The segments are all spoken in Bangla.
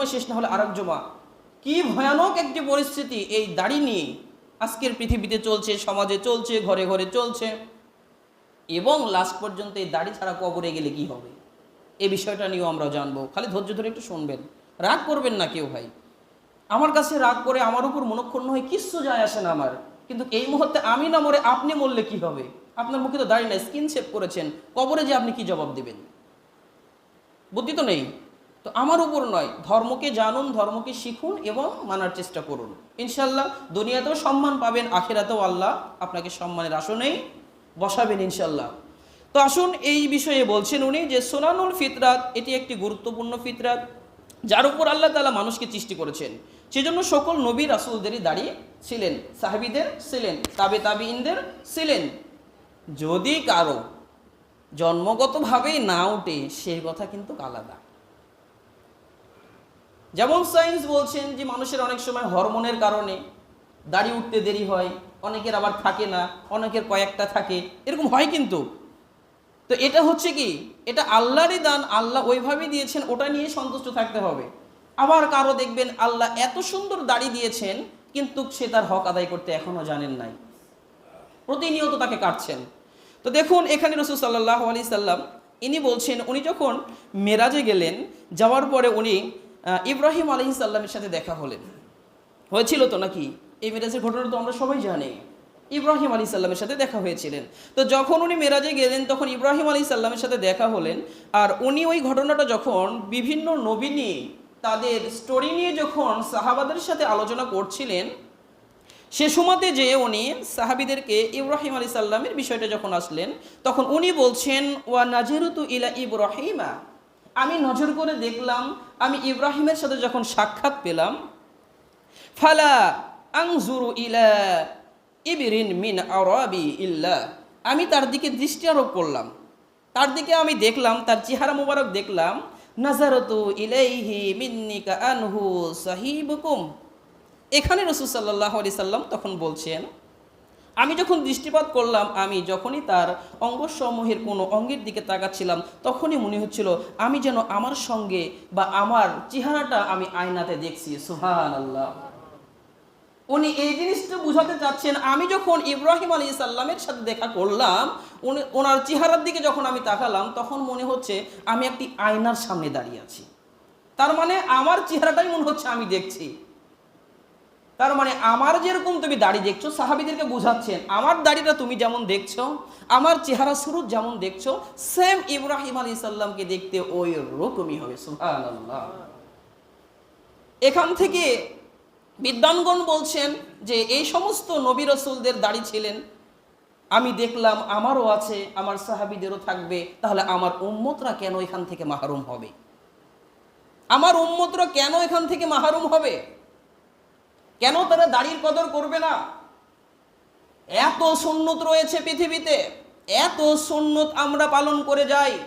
জমা শেষ না হলে আরেক জমা কি ভয়ানক একটি পরিস্থিতি এই দাড়ি নিয়ে আজকের পৃথিবীতে চলছে, সমাজে চলছে, ঘরে ঘরে চলছে। এবং লাস্ট পর্যন্ত এই দাড়ি ছাড়া কবরে গেলে কি হবে? এই বিষয়টা নিয়েও আমরা জানব। খালি ধৈর্য ধরে একটু শুনবেন। রাগ করবেন না কেউ ভাই। আমার কাছে রাগ করে আমার উপর মনক্ষুণ্ণ হয়ে কিচ্ছু যায় আসে না আমার। কিন্তু এই মুহূর্তে আমি না মরে আপনি মরলে কি হবে? আপনার মুখে তো দাঁড়িয়ে নাই স্কিন সেভ করেছেন। কবরে যে আপনি কি জবাব দেবেন? বুদ্ধি তো নেই। তো আমার উপর নয়, ধর্মকে জানুন, ধর্মকে শিখুন এবং মানার চেষ্টা করুন। ইনশাল্লাহ দুনিয়াতেও সম্মান পাবেন, আখেরাতেও আল্লাহ আপনাকে সম্মানের আসনেই বসাবেন ইনশাল্লাহ। তো আসুন এই বিষয়ে বলছেন উনি যে সোনানুল ফিতরাত, এটি একটি গুরুত্বপূর্ণ ফিতরাত, যার উপর আল্লাহ তালা মানুষকে সৃষ্টি করেছেন। সেজন্য সকল নবী রাসুলদেরই দাঁড়িয়ে ছিলেন, সাহাবিদের ছিলেন, তাবে তাবিইনদের ছিলেন। যদি কারও জন্মগতভাবেই না ওঠে, সেই কথা কিন্তু আলাদা। যেমন সায়েন্স বলছেন যে মানুষের অনেক সময় হরমোনের কারণে দাড়ি উঠতে দেরি হয়, অনেকের আবার থাকে না, অনেকের কয়েকটা থাকে, এরকম হয় কিন্তু। তো এটা হচ্ছে কি? এটা আল্লাহরই দান, আল্লাহ ওইভাবেই দিয়েছেন, ওটা নিয়ে সন্তুষ্ট থাকতে হবে। আবার কারও দেখবেন আল্লাহ এত সুন্দর দাড়ি দিয়েছেন, কিন্তু সে তার হক আদায় করতে এখনও জানেন নাই। প্রতিনিয়ত তাকে কাটছেন। তো দেখুন, এখানে রসুল সাল্লাহ আলি সাল্লাম ইনি বলছেন, উনি যখন মেরাজে গেলেন, যাওয়ার পরে উনি ইব্রাহিম আলহি সাল্লামের সাথে দেখা হলেন। হয়েছিল তো নাকি? এই মেরাজের ঘটনা তো আমরা সবাই জানি। ইব্রাহিম আলী সাল্লামের সাথে দেখা হয়েছিলেন। তো যখন উনি মেরাজে গেলেন, তখন ইব্রাহিম আলী সাল্লামের সাথে দেখা হলেন। আর উনি ওই ঘটনাটা যখন বিভিন্ন নবী নিয়ে, তাদের স্টোরি নিয়ে যখন সাহাবাদের সাথে আলোচনা করছিলেন, সে সময়তে যে উনি সাহাবিদেরকে ইব্রাহিম আলী সাল্লামের বিষয়টা যখন আসলেন, তখন উনি বলছেন, ওয়া নাজেরুতু ইলা ইব্রাহিমা। আমি নজর করে দেখলাম, আমি ইব্রাহিমের সাথে যখন সাক্ষাৎ পেলাম, ফালা আংজুরু ইলা ইবরিন মিন আরবি ইল্লা। আমি তার দিকে দৃষ্টি আরোপ করলাম। তার দিকে আমি দেখলাম, তার চেহারা মোবারক দেখলাম, নাজারতু ইলাইহি মিন্নিকা আনহু সাহিবুকুম। এখানে রসুল সাল্লাহ আলি সাল্লাম তখন বলছেন আমি যখন দৃষ্টিপাত করলাম, আমি যখনই তার অঙ্গসমূহের কোনো অঙ্গের দিকে তাকাচ্ছিলাম, তখনই মনে হচ্ছিল, আমি যেন আমার সঙ্গে বা আমার চেহারাটা আমি আয়নাতে দেখছি। সুহান আল্লাহ উনি এই জিনিসটা বুঝাতে চাচ্ছেন, আমি যখন ইব্রাহিম আলী সাল্লামের সাথে দেখা করলাম, উনি, ওনার চেহারার দিকে যখন আমি তাকালাম, তখন মনে হচ্ছে আমি একটি আয়নার সামনে দাঁড়িয়ে আছি। তার মানে আমার চেহারাটাই মনে হচ্ছে আমি দেখছি। তার মানে আমার যেরকম তুমি দাড়ি দেখছ, সাহাবিদেরকে বুঝাচ্ছেন, আমার দাড়িটা তুমি যেমন দেখছ, আমার চেহারা স্বরূপ যেমন দেখছ সেম ইব্রাহিম আলী সাল্লামকে দেখতে ওই রকমই হবে এখান থেকে বিদ্বানগণ বলছেন যে, এই সমস্ত নবী রসুলদের দাড়ি ছিলেন, আমি দেখলাম আমারও আছে, আমার সাহাবিদেরও থাকবে, তাহলে আমার উম্মতরা কেন এখান থেকে মাহরুম হবে? আমার উম্মতরা কেন এখান থেকে মাহরুম হবে? কেন তারা দাড়ির কদর করবে না? এত সুন্নত রয়েছে পৃথিবীতে, এত সুন্নত আমরা পালন করে যাই।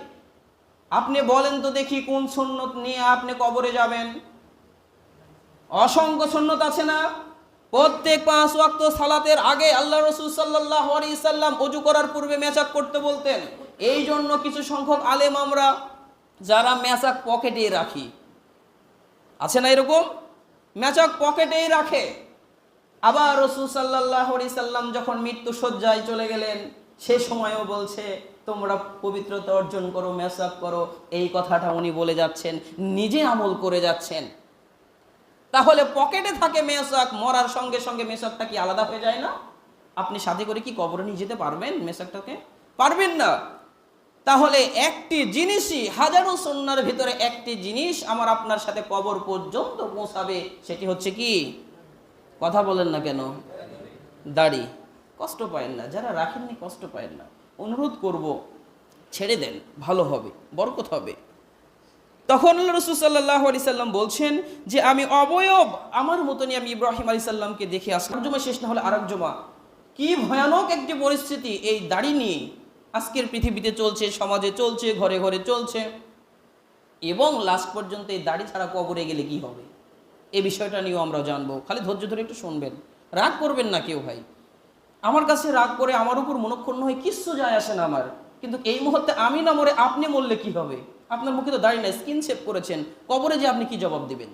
আপনি বলেন তো দেখি কোন সুন্নত নিয়ে আপনি কবরে যাবেন? অসংখ্য সুন্নত আছে না? প্রত্যেক পাঁচ ওয়াক্ত সালাতের আগে আল্লাহ রসুল সাল্লাহ সাল্লাম অজু করার পূর্বে মেচাক করতে বলতেন। এই জন্য কিছু সংখ্যক আলেম আমরা যারা মেচাক পকেটে রাখি। আছে না এরকম? মেচক পকেটেই রাখে। আবার রসুল সাল্লাহ সাল্লাম যখন মৃত্যু সজ্জায় চলে গেলেন, সে সময়ও বলছে, তোমরা পবিত্রতা অর্জন করো মেসাক করো। এই কথাটা উনি বলে যাচ্ছেন, নিজে আমল করে যাচ্ছেন। তাহলে পকেটে থাকে মেসাক মরার সঙ্গে সঙ্গে মেসাকটা কি আলাদা হয়ে যায় না? আপনি সাথে করে কি কবরে নিয়ে যেতে পারবেন মেসাকটাকে পারবেন না। তাহলে একটি জিনিসই হাজারো সন্ন্যার ভিতরে একটি জিনিস আমার আপনার সাথে কবর পর্যন্ত পৌঁছাবে, সেটি হচ্ছে কি? কথা বলেন না কেন? দাড়ি। কষ্ট পায়েন না, যারা রাখেননি কষ্ট পায়েন না। অনুরোধ করব, ছেড়ে দেন, ভালো হবে, বরকত হবে। তখন রসুল সাল্লাহ আলি সাল্লাম বলছেন যে, আমি অবয়ব, আমার মতনই আমি ইব্রাহিম আলী সাল্লামকে দেখে আসলাম জমা শেষ না হলে আরেক জমা কি ভয়ানক একটি পরিস্থিতি, এই দাড়ি নিয়ে। আজকের পৃথিবীতে চলছে, সমাজে চলছে, ঘরে ঘরে চলছে। এবং লাস্ট পর্যন্ত এই দাড়ি ছাড়া কবরে গেলে কি হবে? এ বিষয়টা নিয়েও আমরা জানব। খালি ধৈর্য ধরে একটু শুনবেন। রাগ করবেন না কেউ ভাই। আমার কাছে রাগ করে আমার উপর মনক্ষুণ্ণ হয়ে কিচ্ছু যায় আসে না আমার। কিন্তু এই মুহূর্তে আমি না মরে আপনি মরলে কি হবে? আপনার মুখে তো দাঁড়িয়ে নাই স্কিন সেভ করেছেন। কবরে যে আপনি কি জবাব দেবেন?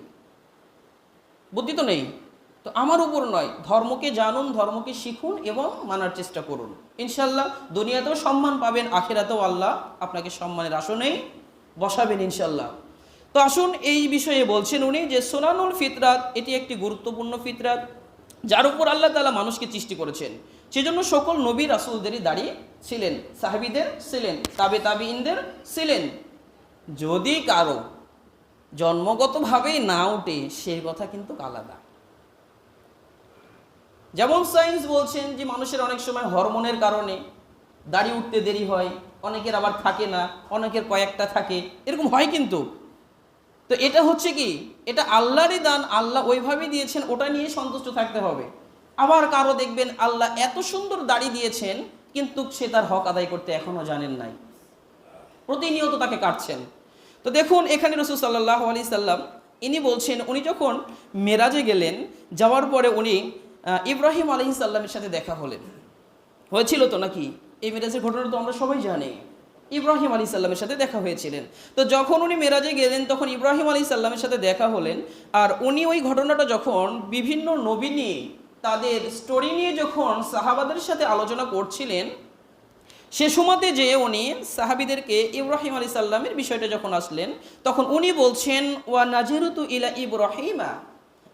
বুদ্ধি তো নেই। তো আমার উপর নয়, ধর্মকে জানুন, ধর্মকে শিখুন এবং মানার চেষ্টা করুন। ইনশাল্লাহ দুনিয়াতেও সম্মান পাবেন, আখেরাতেও আল্লাহ আপনাকে সম্মানের আসনেই বসাবেন ইনশাল্লাহ। তো আসুন এই বিষয়ে বলছেন উনি যে সোনানুল ফিতরাত, এটি একটি গুরুত্বপূর্ণ ফিতরাত, যার উপর আল্লাহ তালা মানুষকে সৃষ্টি করেছেন। সেজন্য সকল নবী রাসুলদেরই দাঁড়িয়ে ছিলেন, সাহাবিদের ছিলেন, তাবে তাবিইনদের ছিলেন। যদি কারও জন্মগতভাবেই না উঠে সেই কথা কিন্তু আলাদা। যেমন সায়েন্স বলছেন যে মানুষের অনেক সময় হরমোনের কারণে দাড়ি উঠতে দেরি হয়, অনেকের আবার থাকে না, অনেকের কয়েকটা থাকে, এরকম হয় কিন্তু। তো এটা হচ্ছে কি? এটা আল্লাহরই দান, আল্লাহ ওইভাবেই দিয়েছেন, ওটা নিয়ে সন্তুষ্ট থাকতে হবে। আবার কারও দেখবেন আল্লাহ এত সুন্দর দাড়ি দিয়েছেন, কিন্তু সে তার হক আদায় করতে এখনও জানেন নাই। প্রতিনিয়ত তাকে কাটছেন। তো দেখুন, এখানে রসুল সাল্লাহ আলি সাল্লাম ইনি বলছেন, উনি যখন মেরাজে গেলেন, যাওয়ার পরে উনি ইব্রাহিম আলহি সাল্লামের সাথে দেখা হলেন। হয়েছিল তো নাকি? এই মেরাজের ঘটনা তো আমরা সবাই জানি। ইব্রাহিম আলী সাল্লামের সাথে দেখা হয়েছিলেন। তো যখন উনি মেরাজে গেলেন, তখন ইব্রাহিম আলী সাল্লামের সাথে দেখা হলেন। আর উনি ওই ঘটনাটা যখন বিভিন্ন নবী নিয়ে, তাদের স্টোরি নিয়ে যখন সাহাবাদের সাথে আলোচনা করছিলেন, সে সময়তে যে উনি সাহাবিদেরকে ইব্রাহিম আলী সাল্লামের বিষয়টা যখন আসলেন, তখন উনি বলছেন, ওয়া নাজিরুতু ইলা ইব্রাহিমা।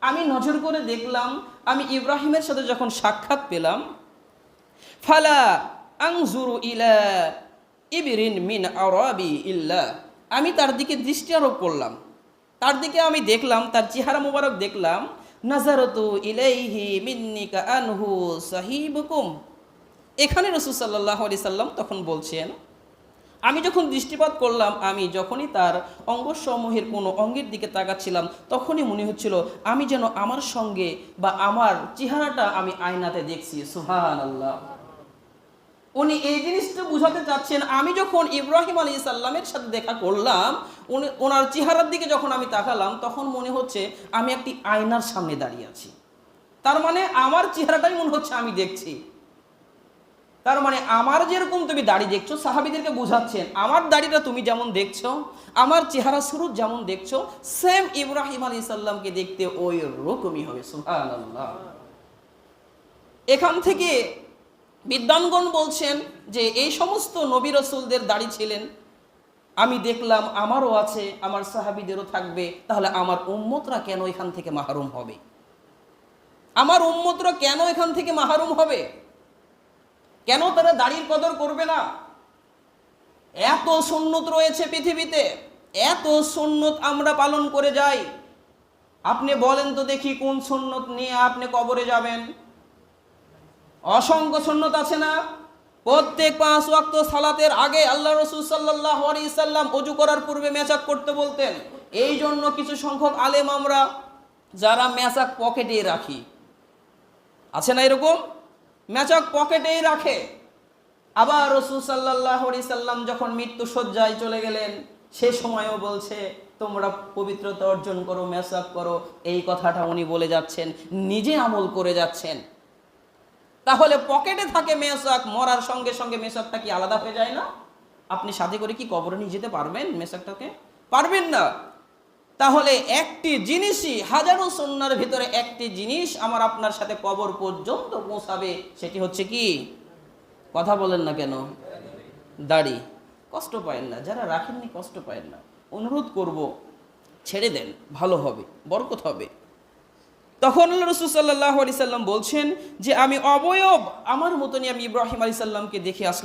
আমি নজর করে দেখলাম, আমি ইব্রাহিমের সাথে যখন সাক্ষাৎ পেলাম, ফালা আংজুরু ইলা ইবরিন মিন আরাবি ইল্লা। আমি তার দিকে দৃষ্টি আরোপ করলাম। তার দিকে আমি দেখলাম, তার চেহারা মোবারক দেখলাম, নাজারতু ইলাইহি মিন্নিকা আনহু সাহিবুকুম। এখানে রসুল সাল্লাহ আলি সাল্লাম তখন বলছেন আমি যখন দৃষ্টিপাত করলাম, আমি যখনই তার অঙ্গসমূহের কোনো অঙ্গের দিকে তাকাচ্ছিলাম, তখনই মনে হচ্ছিল, আমি যেন আমার সঙ্গে বা আমার চেহারাটা আমি আয়নাতে দেখছি। সুহান আল্লাহ উনি এই জিনিসটা বুঝাতে চাচ্ছেন, আমি যখন ইব্রাহিম আলী সাল্লামের সাথে দেখা করলাম, উনি, ওনার চেহারার দিকে যখন আমি তাকালাম, তখন মনে হচ্ছে আমি একটি আয়নার সামনে দাঁড়িয়ে আছি। তার মানে আমার চেহারাটাই মনে হচ্ছে আমি দেখছি। তার মানে আমার যেরকম তুমি দাড়ি দেখছ, সাহাবিদেরকে বোঝাচ্ছেন, আমার দাড়িটা তুমি যেমন দেখছ, আমার চেহারা স্বরূপ যেমন দেখছ সেম ইব্রাহিম আলী সাল্লামকে দেখতে ওই রকমই হবে এখান থেকে বিদ্বানগণ বলছেন যে, এই সমস্ত নবী রসুলদের দাড়ি ছিলেন, আমি দেখলাম আমারও আছে, আমার সাহাবিদেরও থাকবে, তাহলে আমার উম্মতরা কেন এখান থেকে মাহরুম হবে? আমার উম্মতরা কেন এখান থেকে মাহরুম হবে? কেন তারা দাড়ির কদর করবে না? এত সুন্নত রয়েছে পৃথিবীতে, এত সুন্নত আমরা পালন করে যাই। আপনি বলেন তো দেখি কোন সুন্নত নিয়ে আপনি কবরে যাবেন? অসংখ্য সুন্নত আছে না? প্রত্যেক পাঁচ ওয়াক্ত সালাতের আগে আল্লাহ রসুল সাল্লাহ সাল্লাম অজু করার পূর্বে মেচাক করতে বলতেন। এই জন্য কিছু সংখ্যক আলেম আমরা যারা মেচাক পকেটে রাখি। আছে না এরকম? মেচাক পকেটেই রাখে। আবার রসুল সাল্লাহ সাল্লাম যখন মৃত্যু শয্যায় চলে গেলেন, সে সময়ও বলছে, তোমরা পবিত্রতা অর্জন করো মেসাক করো। এই কথাটা উনি বলে যাচ্ছেন, নিজে আমল করে যাচ্ছেন। তাহলে পকেটে থাকে মেসাক মরার সঙ্গে সঙ্গে মেসাকটা কি আলাদা হয়ে যায় না? আপনি সাথে করে কি কবরে নিয়ে যেতে পারবেন মেসাকটাকে পারবেন না। তাহলে একটি জিনিসই হাজারো সন্ন্যার ভিতরে একটি জিনিস আমার আপনার সাথে কবর পর্যন্ত পৌঁছাবে, সেটি হচ্ছে কি? কথা বলেন না কেন? দাড়ি। কষ্ট পায়েন না, যারা রাখেননি কষ্ট পায়েন না। অনুরোধ করব, ছেড়ে দেন, ভালো হবে, বরকত হবে। তখন রসুল সাল্লাহ আলি সাল্লাম বলছেন যে, আমি অবয়ব, আমার মতনই আমি ইব্রাহিম আলী সাল্লামকে দেখে আসলাম।